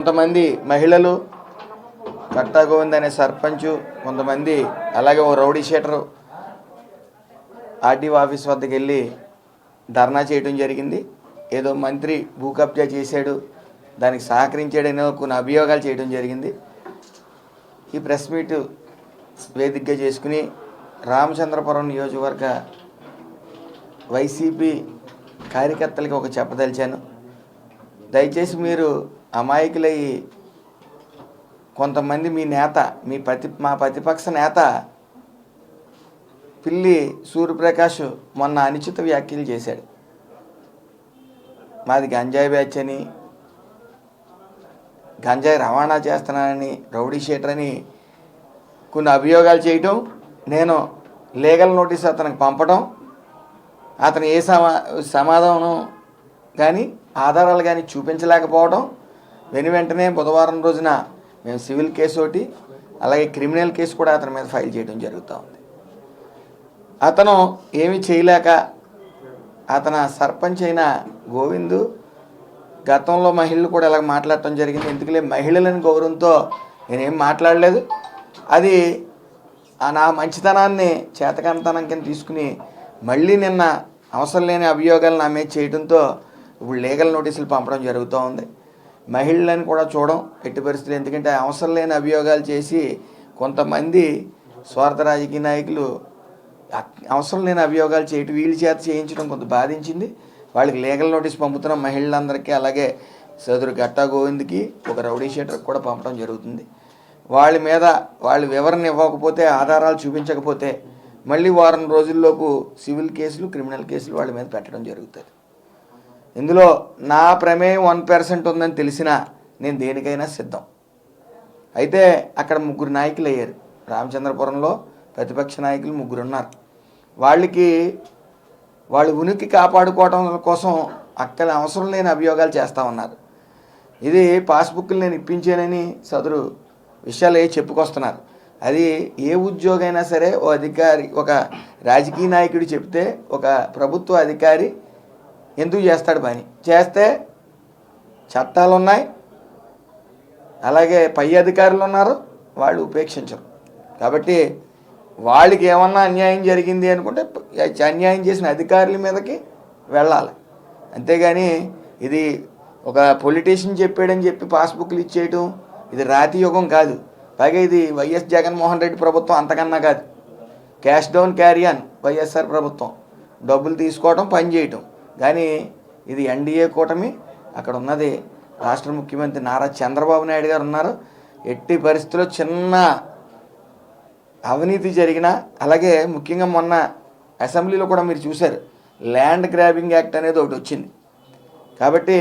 కొంతమంది మహిళలు కట్టా గోవింద్ అనే సర్పంచ్ కొంతమంది అలాగే ఓ రౌడీ షేటర్ ఆర్డీఓ ఆఫీస్ వద్దకు వెళ్ళి ధర్నా చేయడం జరిగింది. ఏదో మంత్రి భూ కబ్జా చేశాడు దానికి సహకరించాడని కొన్ని అభియోగాలు చేయడం జరిగింది. ఈ ప్రెస్ మీట్ వేదికగా చేసుకుని రామచంద్రపురం నియోజకవర్గ వైసీపీ కార్యకర్తలకి ఒక చెప్పదలిచాను. దయచేసి మీరు అమాయకులయ్యి కొంతమంది మీ నేత మీ ప్రతి మా ప్రతిపక్ష నేత పిల్లి సూర్యప్రకాష్ మొన్న అనుచిత వ్యాఖ్యలు చేశాడు. మాది గంజాయి బ్యాచ్ అని గంజాయి రవాణా చేస్తున్నానని రౌడీ షీటర్ అని కొన్ని అభియోగాలు చేయటం నేను లీగల్ నోటీస్ అతనికి పంపడం అతను ఏ సమా సమాధానం కానీ ఆధారాలు కానీ చూపించలేకపోవడం వెను వెంటనే బుధవారం రోజున మేము సివిల్ కేసు ఒకటి అలాగే క్రిమినల్ కేసు కూడా అతని మీద ఫైల్ చేయడం జరుగుతూ ఉంది. అతను ఏమి చేయలేక అతను సర్పంచ్ అయిన గోవిందు గతంలో మహిళలు కూడా ఇలా మాట్లాడటం జరిగింది. ఎందుకులే? మహిళలని గౌరవంతో నేనేం మాట్లాడలేదు. అది ఆ నా మంచితనాన్ని చేతకంతనం కింద తీసుకుని మళ్ళీ నిన్న అవసరం లేని అభియోగాలు నా మీద చేయడంతో ఇప్పుడు లీగల్ నోటీసులు పంపడం జరుగుతూ ఉంది. మహిళలను కూడా చూడడం ఎట్టి పరిస్థితులు. ఎందుకంటే అవసరం లేని అభియోగాలు చేసి కొంతమంది స్వార్థ రాజకీయ నాయకులు అవసరం లేని అభియోగాలు చేయటం వీళ్ళ చేత చేయించడం కొంత బాధించింది. వాళ్ళకి లీగల్ నోటీస్ పంపుతున్నాం మహిళలందరికీ. అలాగే సోదరు గట్టా గోవింద్కి ఒక రౌడీ షీటర్కి కూడా పంపడం జరుగుతుంది. వాళ్ళ మీద వాళ్ళు వివరణ ఇవ్వకపోతే ఆధారాలు చూపించకపోతే మళ్ళీ వారం రోజుల్లోపు సివిల్ కేసులు క్రిమినల్ కేసులు వాళ్ళ మీద పెట్టడం జరుగుతుంది. ఇందులో నా ప్రమేయం వన్ పర్సెంట్ ఉందని తెలిసినా నేను దేనికైనా సిద్ధం. అయితే అక్కడ ముగ్గురు నాయకులు అయ్యారు. రామచంద్రపురంలో ప్రతిపక్ష నాయకులు ముగ్గురు ఉన్నారు వాళ్ళకి వాళ్ళు ఉనికి కాపాడుకోవడం కోసం అక్కడ అవసరం లేని అభియోగాలు చేస్తూ ఉన్నారు. ఇది పాస్బుక్లు నేను ఇప్పించానని సదరు విషయాలు ఏ చెప్పుకొస్తున్నారు. అది ఏ ఉద్యోగైనా సరే ఓ అధికారి ఒక రాజకీయ నాయకుడు చెప్తే ఒక ప్రభుత్వ అధికారి ఎందుకు చేస్తాడు పని? చేస్తే చట్టాలు ఉన్నాయి అలాగే పై అధికారులు ఉన్నారు వాళ్ళు ఉపేక్షించరు. కాబట్టి వాళ్ళకి ఏమన్నా అన్యాయం జరిగింది అనుకుంటే అన్యాయం చేసిన అధికారుల మీదకి వెళ్ళాలి. అంతేగాని ఇది ఒక పొలిటీషియన్ చెప్పాడని చెప్పి పాస్బుక్లు ఇచ్చేయటం ఇది రాతి యుగం కాదు. పైగా ఇది వైఎస్ జగన్మోహన్ రెడ్డి ప్రభుత్వం అంతకన్నా కాదు. Cash down carry on YSR ప్రభుత్వం. డబ్బులు తీసుకోవటం పని చేయటం. కానీ ఇది ఎన్డీఏ కూటమి అక్కడ ఉన్నది రాష్ట్ర ముఖ్యమంత్రి నారా చంద్రబాబు నాయుడు గారు ఉన్నారు. ఎట్టి పరిస్థితుల్లో చిన్న అవినీతి జరిగిన అలాగే ముఖ్యంగా మొన్న అసెంబ్లీలో కూడా మీరు చూశారు ల్యాండ్ గ్రాబింగ్ యాక్ట్ అనేది ఒకటి వచ్చింది. కాబట్టి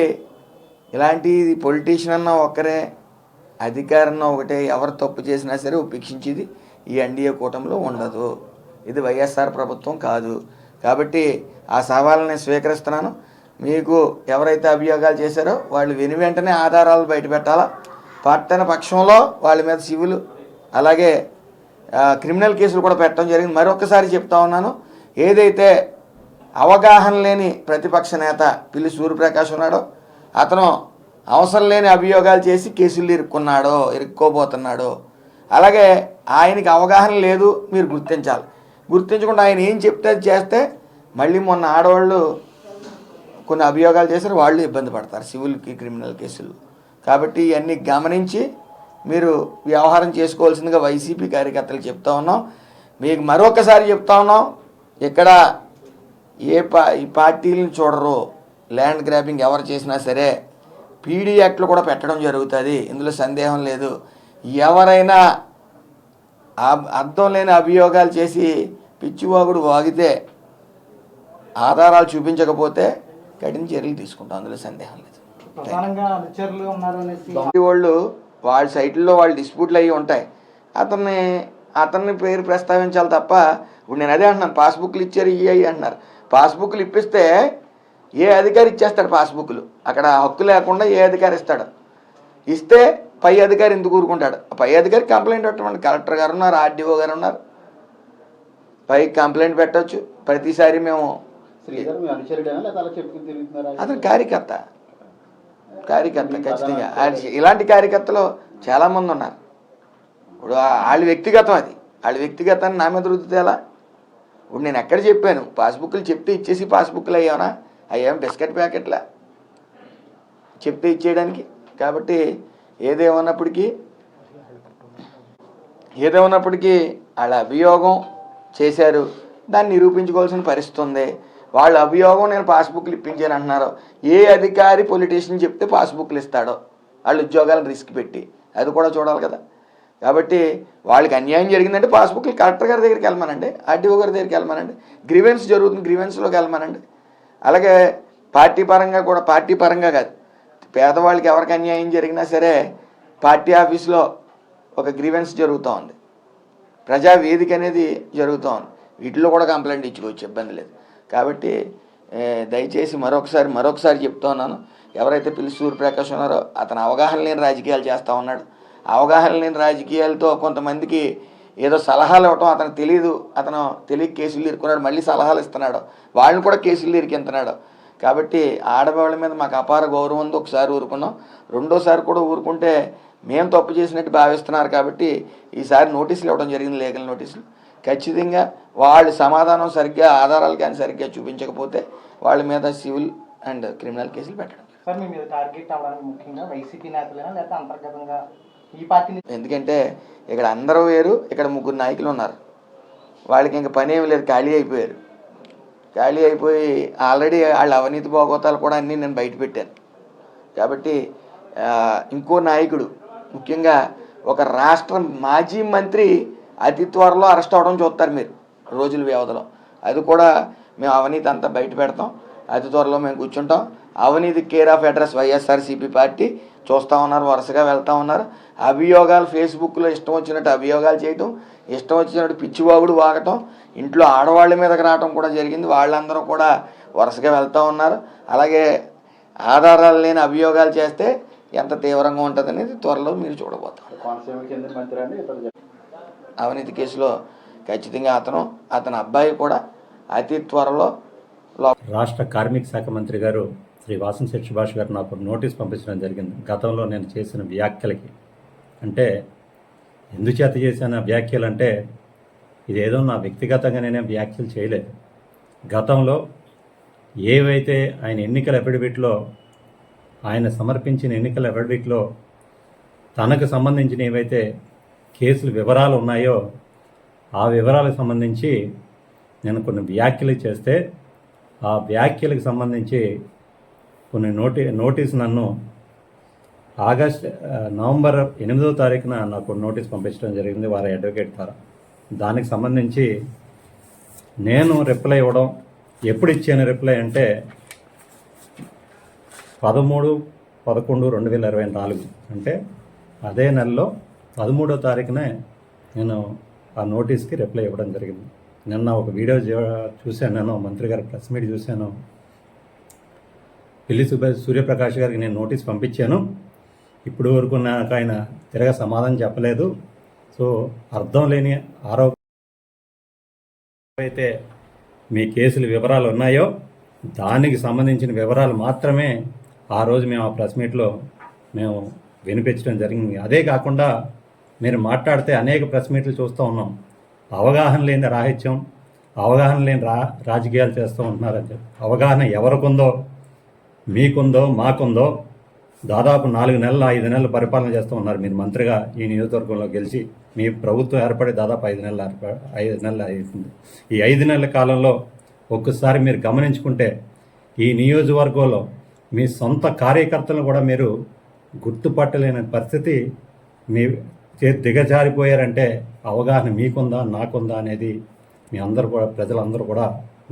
ఇలాంటి పొలిటీషియన్ అన్న ఒక్కరే అధికారన్న ఒకటే ఎవరు తప్పు చేసినా సరే ఉపేక్షించేది ఈ ఎన్డీఏ కూటమిలో ఉండదు. ఇది వైఎస్ఆర్ ప్రభుత్వం కాదు. కాబట్టి ఆ సవాళ్ళని స్వీకరిస్తున్నాను. మీకు ఎవరైతే అభియోగాలు చేశారో వాళ్ళు విని వెంటనే ఆధారాలు బయటపెట్టాలా పట్టణ పక్షంలో వాళ్ళ మీద సివిల్ అలాగే క్రిమినల్ కేసులు కూడా పెట్టడం జరిగింది. మరొకసారి చెప్తా ఉన్నాను. ఏదైతే అవగాహన లేని ప్రతిపక్ష నేత పిల్లి సూర్యప్రకాష్ ఉన్నాడో అతను అవసరం లేని అభియోగాలు చేసి కేసులు ఇరుక్కున్నాడో ఇరుక్కోబోతున్నాడో అలాగే ఆయనకి అవగాహన లేదు మీరు గుర్తించాలి. గుర్తించకుండా ఆయన ఏం చెప్తే చేస్తే మళ్ళీ మొన్న ఆడవాళ్ళు కొన్ని అభియోగాలు చేశారు వాళ్ళు ఇబ్బంది పడతారు సివిల్కి క్రిమినల్ కేసులు. కాబట్టి ఇవన్నీ గమనించి మీరు వ్యవహారం చేసుకోవాల్సిందిగా వైసీపీ కార్యకర్తలు చెప్తా ఉన్నాం. మీకు మరొకసారి చెప్తా ఉన్నాం ఇక్కడ ఏ పా ఈ పార్టీలను చూడరు. ల్యాండ్ గ్రాబింగ్ ఎవరు చేసినా సరే పీడీ యాక్ట్లు కూడా పెట్టడం జరుగుతుంది. ఇందులో సందేహం లేదు. ఎవరైనా అర్థం లేని అభియోగాలు చేసి పిచ్చివాగుడు వాగితే ఆధారాలు చూపించకపోతే కఠిన చర్యలు తీసుకుంటాం. అందులో సందేహం లేదు. వాళ్ళు వాళ్ళ సైట్లో వాళ్ళ డిస్ప్యూట్లు అయ్యి ఉంటాయి. అతన్ని అతన్ని పేరు ప్రస్తావించాలి తప్ప ఇప్పుడు నేను అదే అంటున్నాను పాస్బుక్లు ఇచ్చారు ఇవి అయ్యి అంటున్నారు. పాస్బుక్లు ఇప్పిస్తే ఏ అధికారి ఇచ్చేస్తాడు పాస్బుక్లు? అక్కడ హక్కు లేకుండా ఏ అధికారి ఇస్తాడు? ఇస్తే పై అధికారి ఎందుకు ఊరుకుంటాడు? ఆ పై అధికారి కంప్లైంట్ పెట్టమండి కలెక్టర్ గారు ఉన్నారు ఆర్డీఓ గారు ఉన్నారు. పై కంప్లైంట్ పెట్టొచ్చు. ప్రతిసారి మేము అతను కార్యకర్త. కార్యకర్త ఖచ్చితంగా. ఇలాంటి కార్యకర్తలు చాలామంది ఉన్నారు. ఇప్పుడు వాళ్ళ వ్యక్తిగతం అది. వాళ్ళ వ్యక్తిగతాన్ని నా మీద రుద్దితే ఎలా? ఇప్పుడు నేను ఎక్కడ చెప్పాను? పాస్బుక్లు చెప్తే ఇచ్చేసి పాస్బుక్లు అయ్యానా అయ్యాం బిస్కెట్ ప్యాకెట్లా? చెప్తే ఇచ్చేయడానికి. కాబట్టి ఏదేమన్నప్పటికీ ఏదేమన్నప్పటికీ వాళ్ళ అభియోగం చేశారు. దాన్ని నిరూపించుకోవాల్సిన పరిస్థితి ఉంది. వాళ్ళ అభియోగం నేను పాస్బుక్లు ఇప్పించాను అంటున్నారు. ఏ అధికారి పొలిటీషియన్ చెప్తే పాస్బుక్లు ఇస్తాడో? వాళ్ళ ఉద్యోగాలను రిస్క్ పెట్టి. అది కూడా చూడాలి కదా. కాబట్టి వాళ్ళకి అన్యాయం జరిగిందంటే పాస్బుక్లు కలెక్టర్ గారి దగ్గరికి వెళ్ళమనండి ఆర్టీఓ గారి దగ్గరికి వెళ్ళమనండి గ్రీవెన్స్ జరుగుతుంది గ్రీవెన్స్లోకి వెళ్ళమనండి. అలాగే పార్టీ పరంగా కూడా పార్టీ పరంగా కాదు. పేదవాళ్ళకి ఎవరికి అన్యాయం జరిగినా సరే పార్టీ ఆఫీస్లో ఒక గ్రీవెన్స్ జరుగుతూ ఉంది ప్రజా వేదిక అనేది జరుగుతూ ఉంది వీటిలో కూడా కంప్లైంట్ ఇచ్చుకోవచ్చు ఇబ్బంది లేదు. కాబట్టి దయచేసి మరొకసారి మరొకసారి చెప్తున్నాను. ఎవరైతే పిల్లి సూర్యప్రకాష్ ఉన్నారో అతను అవగాహన లేని రాజకీయాలు చేస్తూ ఉన్నాడు. అవగాహన లేని రాజకీయాలతో కొంతమందికి ఏదో సలహాలు ఇవ్వటం అతనికి తెలియదు అతను తెలియ కేసులు ఇరుకున్నాడు మళ్ళీ సలహాలు ఇస్తున్నాడు. వాళ్ళని కూడా కేసులు ఇరికింతున్నాడు కాబట్టి ఆడవాళ్ళ మీద మాకు అపార గౌరవం ఉంది. ఒకసారి ఊరుకున్నాం. రెండోసారి కూడా ఊరుకుంటే మేము తప్పు చేసినట్టు భావిస్తున్నారు కాబట్టి ఈసారి నోటీసులు ఇవ్వడం జరిగింది లీగల్ నోటీసులు. ఖచ్చితంగా వాళ్ళు సమాధానం సరిగ్గా ఆధారాలు కానీ సరిగ్గా చూపించకపోతే వాళ్ళ మీద సివిల్ అండ్ క్రిమినల్ కేసులు పెట్టడం సార్ మీ మీద టార్గెట్ అవ్వడానికి ముఖ్యంగా వైసీపీ నేతలైనా లేకపోతే అంతర్గతంగా ఈ పార్టీ నుంచి ఎందుకంటే ఇక్కడ అందరూ వేరు ఇక్కడ ముగ్గురు నాయకులు ఉన్నారు. వాళ్ళకి ఇంకా పని ఏమి లేదు ఖాళీ అయిపోయారు. ఖాళీ అయిపోయి ఆల్రెడీ వాళ్ళ అవినీతి భోగోతాలు కూడా అన్నీ నేను బయట పెట్టాను. కాబట్టి ఇంకో నాయకుడు ముఖ్యంగా ఒక రాష్ట్ర మాజీ మంత్రి అతి త్వరలో అరెస్ట్ అవడం చూస్తారు మీరు రోజుల వ్యవధిలో. అది కూడా మేము అవినీతి అంతా బయట పెడతాం అతి త్వరలో మేము కూర్చుంటాం. అవినీతి care of address YSRCP party చూస్తూ ఉన్నారు వరుసగా వెళ్తూ ఉన్నారు. అభియోగాలు ఫేస్బుక్లో ఇష్టం వచ్చినట్టు అభియోగాలు చేయటం ఇష్టం వచ్చినట్టు పిచ్చివాగుడు వాగటం ఇంట్లో ఆడవాళ్ళ మీదకి రావటం కూడా జరిగింది. వాళ్ళందరూ కూడా వరుసగా వెళ్తూ ఉన్నారు. అలాగే ఆధారాలు లేని అభియోగాలు చేస్తే ఎంత తీవ్రంగా ఉంటుంది అనేది త్వరలో మీరు చూడబోతారు. అవినీతి కేసులో ఖచ్చితంగా అతను అతని అబ్బాయి కూడా అతి త్వరలో రాష్ట్ర కార్మిక శాఖ మంత్రి గారు శ్రీ వాసంశెట్టి సుభాష్ గారు నాకు నోటీస్ పంపించడం జరిగింది. గతంలో నేను చేసిన వ్యాఖ్యలకి. అంటే ఎందుచేత చేసిన వ్యాఖ్యలు అంటే ఇదేదో నా వ్యక్తిగతంగా నేనే వ్యాఖ్యలు చేయలేదు. గతంలో ఏవైతే ఆయన ఎన్నికల అఫిడవిట్లో ఆయన సమర్పించిన ఎన్నికల అఫిడవిట్లో తనకు సంబంధించిన ఏవైతే కేసులు వివరాలు ఉన్నాయో ఆ వివరాలకు సంబంధించి నేను కొన్ని వ్యాఖ్యలు చేస్తే ఆ వ్యాఖ్యలకు సంబంధించి కొన్ని నోటి నోటీస్ నన్ను ఆగస్ట్ నవంబర్ ఎనిమిదో తారీఖున నాకు నోటీస్ పంపించడం జరిగింది వారి అడ్వకేట్ ద్వారా. దానికి సంబంధించి నేను రిప్లై ఇవ్వడం ఎప్పుడు ఇచ్చాను రిప్లై అంటే పదమూడు పదకొండు రెండు వేల ఇరవై నాలుగు. అంటే అదే నెలలో పదమూడో తారీఖునే నేను ఆ నోటీస్కి రిప్లై ఇవ్వడం జరిగింది. నిన్న ఒక వీడియో చూశాను నేను మంత్రి గారి ప్రెస్ మీట్ చూశాను. పిల్లి సుబ్బ సూర్యప్రకాష్ గారికి నేను నోటీస్ పంపించాను. ఇప్పుడు వరకు నాకు ఆయన తిరగ సమాధానం చెప్పలేదు. సో అర్థం లేని ఆరోపణ అయితే మీ కేసుల వివరాలు ఉన్నాయో దానికి సంబంధించిన వివరాలు మాత్రమే ఆ రోజు మేము ఆ ప్రెస్ మీట్లో మేము వినిపించడం జరిగింది. అదే కాకుండా మీరు మాట్లాడితే అనేక ప్రెస్ మీట్లు చూస్తూ ఉన్నాం. అవగాహన లేని రాహిత్యం అవగాహన లేని రా రాజకీయాలు చేస్తూ ఉంటున్నారని చెప్పి. అవగాహన ఎవరికుందో మీకుందో మాకుందో దాదాపు నాలుగు నెలలు ఐదు నెలలు పరిపాలన చేస్తూ ఉన్నారు. మీరు మంత్రిగా ఈ నియోజకవర్గంలో గెలిచి మీ ప్రభుత్వం ఏర్పడి దాదాపు ఐదు నెలలు ఐదు నెలలు అవుతుంది ఈ ఐదు నెలల కాలంలో ఒక్కసారి మీరు గమనించుకుంటే ఈ నియోజకవర్గంలో మీ సొంత కార్యకర్తలను కూడా మీరు గుర్తుపట్టలేని పరిస్థితి మీ చే దిగజారిపోయారంటే అవగాహన మీకుందా నాకుందా అనేది మీ అందరూ కూడా ప్రజలందరూ కూడా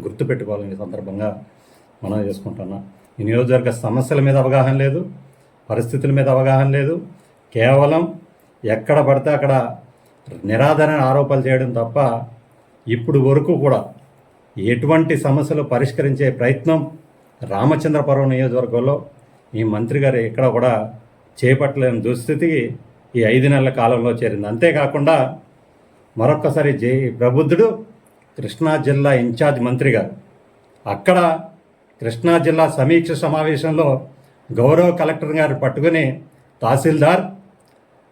గుర్తుపెట్టుకోవాలని సందర్భంగా మనం చేసుకుంటున్నాం. ఈ నియోజకవర్గ సమస్యల మీద అవగాహన లేదు. పరిస్థితుల మీద అవగాహన లేదు. కేవలం ఎక్కడ పడితే అక్కడ నిరాధారణ ఆరోపణలు చేయడం తప్ప ఇప్పుడు వరకు కూడా ఎటువంటి సమస్యలు పరిష్కరించే ప్రయత్నం రామచంద్రపురం నియోజకవర్గంలో ఈ మంత్రి గారు ఎక్కడ కూడా చేపట్టలేని దుస్థితికి ఈ ఐదు నెలల కాలంలో చేరింది. అంతేకాకుండా మరొక్కసారి జై ప్రబుద్ధుడు కృష్ణా జిల్లా ఇన్ఛార్జ్ మంత్రి గారు అక్కడ కృష్ణా జిల్లా సమీక్ష సమావేశంలో గౌరవ కలెక్టర్ గారిని పట్టుకొని తహసీల్దార్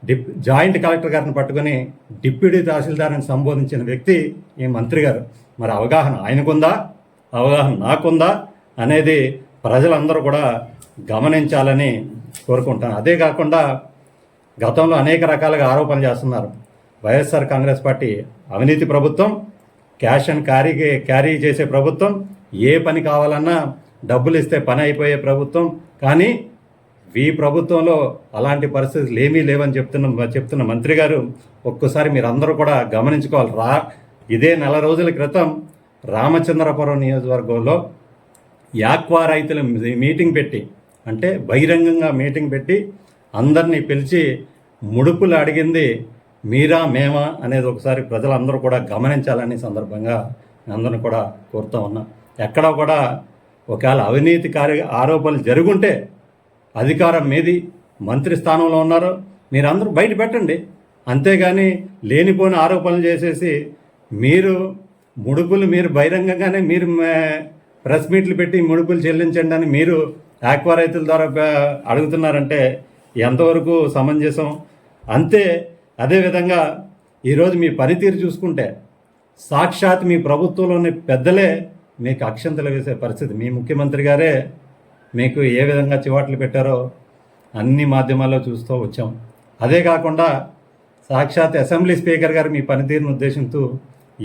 డిప్ జాయింట్ కలెక్టర్ గారిని పట్టుకొని డిప్యూటీ తహసీల్దార్ని సంబోధించిన వ్యక్తి ఈ మంత్రి గారు. మరి అవగాహన ఆయనకుందా? అవగాహన నాకుందా? అనేది ప్రజలందరూ కూడా గమనించాలని కోరుకుంటాను అదే కాకుండా గతంలో అనేక రకాలుగా ఆరోపణలు చేస్తున్నారు. వైఎస్ఆర్ కాంగ్రెస్ పార్టీ అవినీతి ప్రభుత్వం క్యాష్ అండ్ క్యారీ క్యారీ చేసే ప్రభుత్వం ఏ పని కావాలన్నా డబ్బులు ఇస్తే పని అయిపోయే ప్రభుత్వం కానీ ఈ ప్రభుత్వంలో అలాంటి పరిస్థితులు ఏమీ లేవని చెప్తున్న చెప్తున్న మంత్రి గారు ఒక్కసారి మీరు అందరూ కూడా గమనించుకోవాలి. రా ఇదే నెల రోజుల క్రితం రామచంద్రపురం నియోజకవర్గంలో యాక్వా రైతుల మీటింగ్ పెట్టి అంటే బహిరంగంగా మీటింగ్ పెట్టి అందరినీ పిలిచి ముడుపులు అడిగింది మీరా మేమా అనేది ఒకసారి ప్రజలందరూ కూడా గమనించాలని సందర్భంగా అందరూ కూడా కోరుతూ ఉన్నాం. ఎక్కడా కూడా ఒకవేళ అవినీతి కార్య ఆరోపణలు జరుగుంటే అధికారం మీది మంత్రి స్థానంలో ఉన్నారు మీరందరూ బయట పెట్టండి. అంతేగాని లేనిపోని ఆరోపణలు చేసేసి మీరు ముడుపులు మీరు బహిరంగంగానే మీరు ప్రెస్ మీట్లు పెట్టి ముడుపులు చెల్లించండి అని మీరు ఆక్వా రైతుల ద్వారా అడుగుతున్నారంటే ఎంతవరకు సమంజసం? అంతే అదేవిధంగా ఈరోజు మీ పనితీరు చూసుకుంటే సాక్షాత్ మీ ప్రభుత్వంలోని పెద్దలే మీకు అక్షంతలు వేసే పరిస్థితి. మీ ముఖ్యమంత్రి గారే మీకు ఏ విధంగా చివాట్లు పెట్టారో అన్ని మాధ్యమాల్లో చూస్తూ వచ్చాం. అదే కాకుండా సాక్షాత్ అసెంబ్లీ స్పీకర్ గారు మీ పనితీరును ఉద్దేశంతో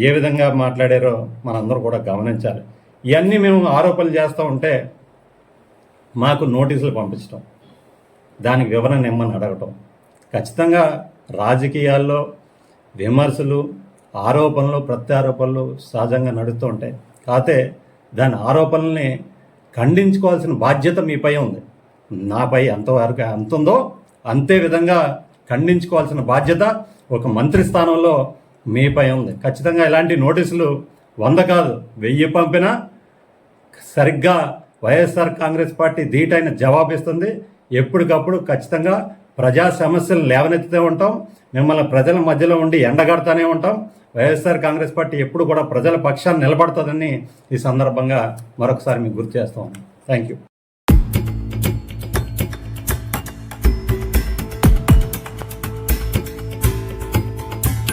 ఏ విధంగా మాట్లాడారో మనందరూ కూడా గమనించాలి. ఇవన్నీ మేము ఆరోపణలు చేస్తూ ఉంటే మాకు నోటీసులు పంపించడం దానికి వివరణ ఇమ్మని అడగటం ఖచ్చితంగా రాజకీయాల్లో విమర్శలు ఆరోపణలు ప్రత్యారోపణలు సహజంగా నడుస్తూ ఉంటాయి. కాకపోతే దాని ఆరోపణల్ని ఖండించుకోవాల్సిన బాధ్యత మీపై ఉంది. నాపై ఎంతవరకు ఎంత ఉందో అంతే విధంగా ఖండించుకోవాల్సిన బాధ్యత ఒక మంత్రి స్థానంలో మీపై ఉంది. ఖచ్చితంగా ఇలాంటి నోటీసులు వంద కాదు వెయ్యి పంపినా సరిగ్గా వైఎస్ఆర్ కాంగ్రెస్ పార్టీ ధీటైన జవాబిస్తుంది. ఎప్పటికప్పుడు ఖచ్చితంగా ప్రజా సమస్యలు లేవనెత్తుతూ ఉంటాం. మిమ్మల్ని ప్రజల మధ్యలో ఉండి ఎండగడతానే ఉంటాం. వైఎస్ఆర్ కాంగ్రెస్ పార్టీ ఎప్పుడు కూడా ప్రజల పక్షాన్ని నిలబడుతుందని ఈ సందర్భంగా మరొకసారి మీకు గుర్తు చేస్తాం థ్యాంక్ యూ